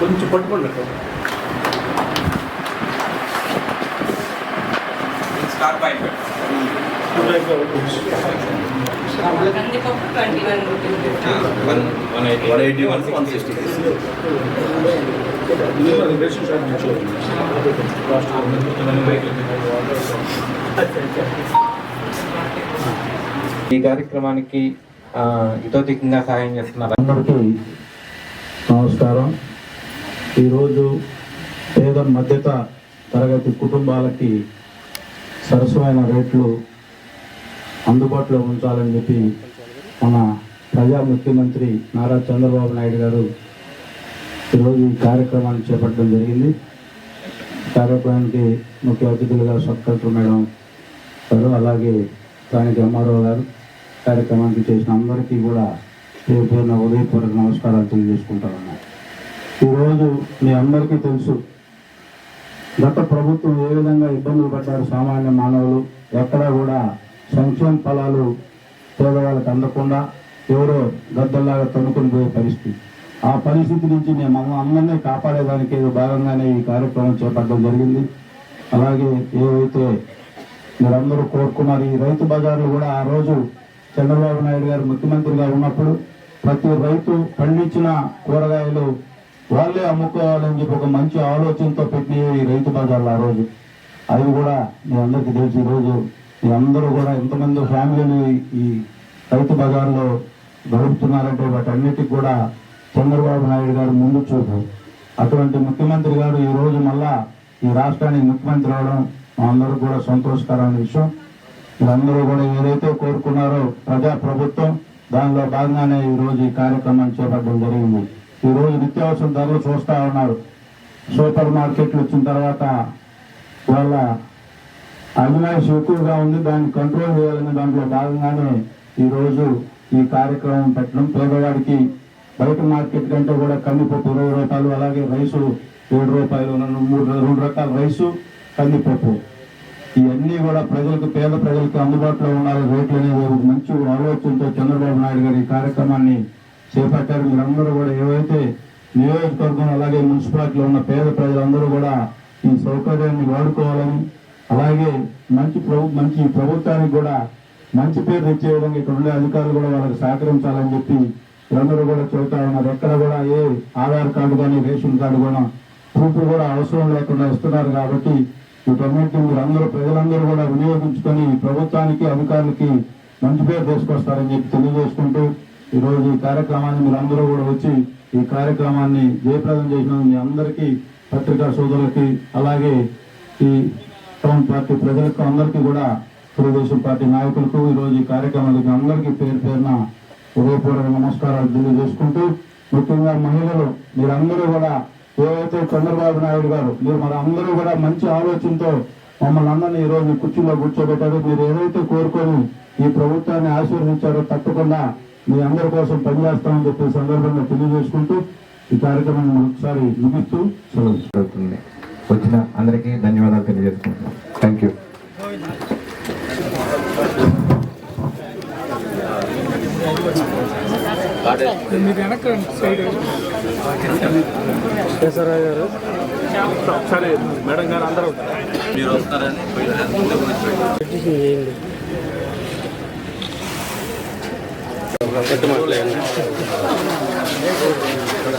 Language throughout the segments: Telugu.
కొంచెం పట్టుకోండి అక్కడ. కందిపప్పు twenty one rupees one eighty one one sixty ఈ కార్యక్రమానికి ఇతోధికంగా సహాయం చేస్తున్నారు. అందరికీ నమస్కారం. ఈరోజు పేద మధ్యత తరగతి కుటుంబాలకి సరసమైన రేట్లు అందుబాటులో ఉంచాలని చెప్పి మన ప్రజా ముఖ్యమంత్రి నారా చంద్రబాబు నాయుడు గారు ఈరోజు ఈ కార్యక్రమాన్ని చేపట్టడం జరిగింది. కార్యక్రమానికి ముఖ్య అతిథులుగా సబ్ కలెక్టర్ మేడం గారు అలాగే స్థానిక ఎంఆర్ఓ గారు కార్యక్రమానికి చేసిన అందరికీ కూడా పేరు పేరున ఉదయపూర్వక నమస్కారాలు తెలియజేసుకుంటాను ఈరోజు మీ అందరికీ తెలుసు గత ప్రభుత్వం ఏ విధంగా ఇబ్బందులు పడ్డారు సామాన్య మానవులు ఎక్కడా కూడా సంక్షేమ ఫలాలు పేదవాళ్ళకి అందకుండా ఎవరో గద్దల్లాగా తనుకుని పోయే పరిస్థితి. ఆ పరిస్థితి నుంచి మేము మమ్మల్ని అందరినీ కాపాడేదానికి భాగంగానే ఈ కార్యక్రమం చేపట్టడం జరిగింది. అలాగే ఏవైతే మీరందరూ కోరుకున్నారు ఈ రైతు బజార్లు కూడా ఆ రోజు చంద్రబాబు నాయుడు గారు ముఖ్యమంత్రిగా ఉన్నప్పుడు ప్రతి రైతు పండించిన కూరగాయలు వాళ్ళే అమ్ముకోవాలని చెప్పి ఒక మంచి ఆలోచనతో పెట్టినవి ఈ రైతు బజార్లు ఆ రోజు. అవి కూడా మీ అందరికీ తెలుసు ఈరోజు మీ అందరూ కూడా ఎంతమంది ఫ్యామిలీలు ఈ రైతు బజార్లో గడుపుతున్నారంటే వాటన్నిటికి కూడా చంద్రబాబు నాయుడు గారు ముందు చూపు. అటువంటి ముఖ్యమంత్రి గారు ఈ రోజు మళ్ళా ఈ రాష్ట్రానికి ముఖ్యమంత్రి అవడం అందరూ కూడా సంతోషకరమైన విషయం. మీరందరూ కూడా ఏదైతే కోరుకున్నారో ప్రజా ప్రభుత్వం దానిలో భాగంగానే ఈ రోజు ఈ కార్యక్రమాన్ని చేపట్టడం జరిగింది. ఈ రోజు నిత్యావసర ధరలు చూస్తా ఉన్నారు. సూపర్ మార్కెట్లు వచ్చిన తర్వాత వాళ్ళ అజమాయిషి ఎక్కువగా ఉంది. దాన్ని కంట్రోల్ చేయాలనే దాంట్లో భాగంగానే ఈరోజు ఈ కార్యక్రమం పెట్టడం పేదవాడికి బయట మార్కెట్ కంటే కూడా కందిపప్పు ఇరవై రూపాయలు అలాగే రైసు ఏడు రూపాయలు మూడు రెండు రకాల రైసు కందిపప్పు. ఇవన్నీ కూడా ప్రజలకు పేద ప్రజలకు అందుబాటులో ఉండాలి. రేట్లు అనేది ఒక మంచి ఆలోచనతో చంద్రబాబు నాయుడు గారు ఈ కార్యక్రమాన్ని చేపట్టారు. మీరందరూ కూడా ఏవైతే నియోజకవర్గం అలాగే మున్సిపాలిటీలో ఉన్న పేద ప్రజలందరూ కూడా ఈ సౌకర్యాన్ని వాడుకోవాలని అలాగే మంచి ప్రభు మంచి ప్రభుత్వానికి కూడా మంచి పేరు తెచ్చే విధంగా ఇక్కడ ఉండే అధికారులు కూడా వాళ్ళకి సహకరించాలని చెప్పి అందరూ కూడా చెబుతా ఉన్నారు. ఎక్కడ కూడా ఏ ఆధార్ కార్డు కానీ రేషన్ కార్డు కూడా ప్రూఫ్ కూడా అవసరం లేకుండా ఇస్తున్నారు కాబట్టి వీటన్నిటిని మీరు అందరూ ప్రజలందరూ కూడా వినియోగించుకొని ప్రభుత్వానికి అధికారులకి మంచి పేరు తీసుకొస్తారని చెప్పి తెలియజేసుకుంటూ ఈ రోజు ఈ కార్యక్రమాన్ని మీరు అందరూ కూడా వచ్చి ఈ కార్యక్రమాన్ని జయప్రదం చేసిన మీ అందరికీ పత్రికా సోదరులకి అలాగే ఈ టౌన్ పార్టీ ప్రజలకు అందరికీ కూడా తెలుగుదేశం పార్టీ నాయకులకు ఈ రోజు ఈ కార్యక్రమానికి అందరికీ పేరు పేరున హృదయపూర్వక నమస్కారాలు తెలియజేసుకుంటూ ముఖ్యంగా మహిళలు మీరందరూ కూడా ఏవైతే చంద్రబాబు నాయుడు గారు మీరు మరి అందరూ కూడా మంచి ఆలోచనతో మమ్మల్ని అందరినీ ఈ రోజు కుర్చీలో కూర్చోబెట్టారు. మీరు ఏదైతే కోరుకొని ఈ ప్రభుత్వాన్ని ఆశీర్వదించారో తప్పకుండా మీ అందరి కోసం పనిచేస్తామని చెప్పి సందర్భంగా తెలియజేసుకుంటూ ఈ కార్యక్రమాన్ని ఒకసారి ముగిస్తూ సెలవు. వచ్చిన అందరికీ ధన్యవాదాలు తెలియజేసుకుంటున్నాం థ్యాంక్ యూ ఒకసారి మేడం గారు అందరూ మీరు వస్తారని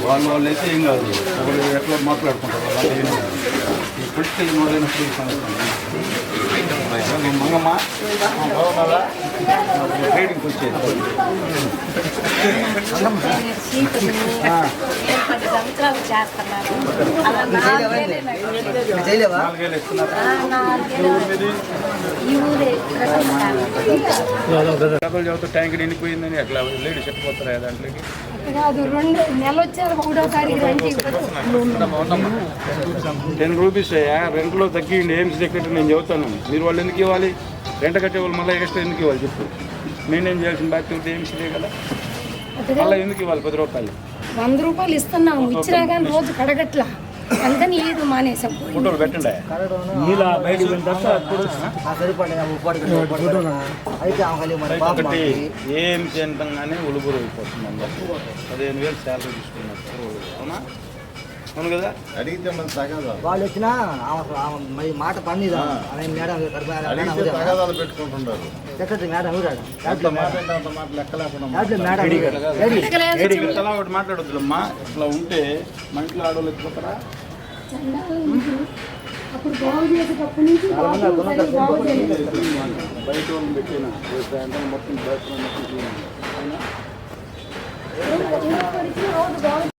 వాళ్ళ వాళ్ళు అయితే ఏం కాదు ఎట్లా మాట్లాడుకుంటారు వాళ్ళు ఏం కాదు. ఈ పొలిటికల్ మోడైనప్పుడు ఈ సమస్య చేస్తున్నారు అలా ఈ ఊరే ట్యాంక్ నిండిపోయిందని అట్లా లేడీ చెప్పిపోతారా దాంట్లోకి కాదు రెండు నెల వచ్చారు మూడో తారీఖు టెన్ రూపీస్ రెంట్లో తగ్గిండి ఏం సెక్రటరీ నేను చెబుతాను మీరు వాళ్ళు ఎందుకు ఇవ్వాలి రెంట కట్టే వాళ్ళు మళ్ళీ ఎక్స్ట్రా ఎందుకు ఇవ్వాలి చెప్పు మెయింటైన్ చేయాల్సిన బాధ్యత ఏమ్స్ లే కదా మళ్ళీ ఎందుకు ఇవ్వాలి పది రూపాయలు వంద రూపాయలు ఇస్తున్నాము ఇచ్చినా కానీ రోజు కడగట్లా. అందుకని ఈడు మానేసాం. ఫోటోలు పెట్టండి. ఒకటి ఏం తింటంగానే ఉలుగురు అయిపోతుంది అందరూ పదిహేను వేలు శాలరీ తీసుకున్నారు. అవునా? అవును కదా? అడిగితే మన తగాదాలు. వాళ్ళు వచ్చినా ఆమె మాట పనిదా ఆమె మేడం అడిగితే తగాదాలు పెట్టుకుంటుంటారు సెక్రటరీ మేడం ఊరాడు అంత మాట అంటే అంత మాట లెక్క లేకుండా ఒకటి మాట్లాడొద్దులమ్మా. ఇట్లా ఉంటే మన ఇంట్లో ఆడవాళ్ళు. అప్పుడు బాగు చేసేటప్పటి నుంచి బాగు చేయలేదు. బయట పెట్టిన? మొత్తం బయట మొత్తం